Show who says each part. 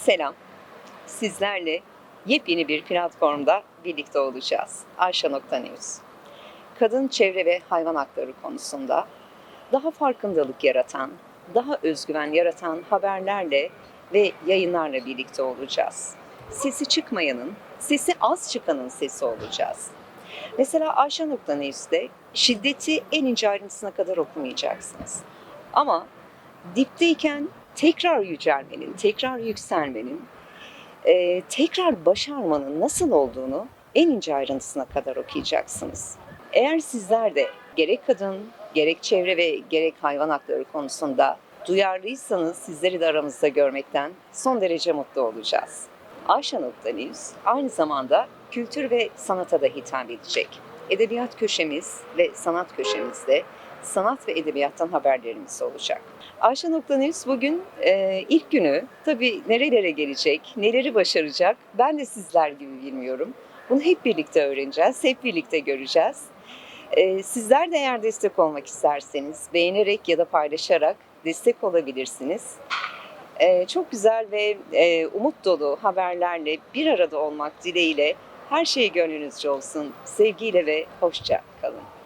Speaker 1: Selam. Sizlerle yepyeni bir platformda birlikte olacağız. Ayşe.News. Kadın, çevre ve hayvan hakları konusunda daha farkındalık yaratan, daha özgüven yaratan haberlerle ve yayınlarla birlikte olacağız. Sesi çıkmayanın, sesi az çıkanın sesi olacağız. Mesela Ayşe.News'te şiddeti en ince ayrıntısına kadar okumayacaksınız. Ama dipteyken tekrar yücelmenin, tekrar yükselmenin, e, tekrar başarmanın nasıl olduğunu en ince ayrıntısına kadar okuyacaksınız. Eğer sizler de gerek kadın, gerek çevre ve gerek hayvan hakları konusunda duyarlıysanız sizleri de aramızda görmekten son derece mutlu olacağız. Ayşe.News aynı zamanda kültür ve sanata da hitap edecek. Edebiyat köşemiz ve sanat köşemizde sanat ve edebiyattan haberlerimiz olacak. Ayşe.News bugün e, ilk günü. Tabii nerelere gelecek, neleri başaracak ben de sizler gibi bilmiyorum. Bunu hep birlikte öğreneceğiz, hep birlikte göreceğiz. E, sizler de eğer destek olmak isterseniz beğenerek ya da paylaşarak destek olabilirsiniz. E, çok güzel ve e, umut dolu haberlerle bir arada olmak dileğiyle her şey gönlünüzce olsun. Sevgiyle ve hoşça kalın.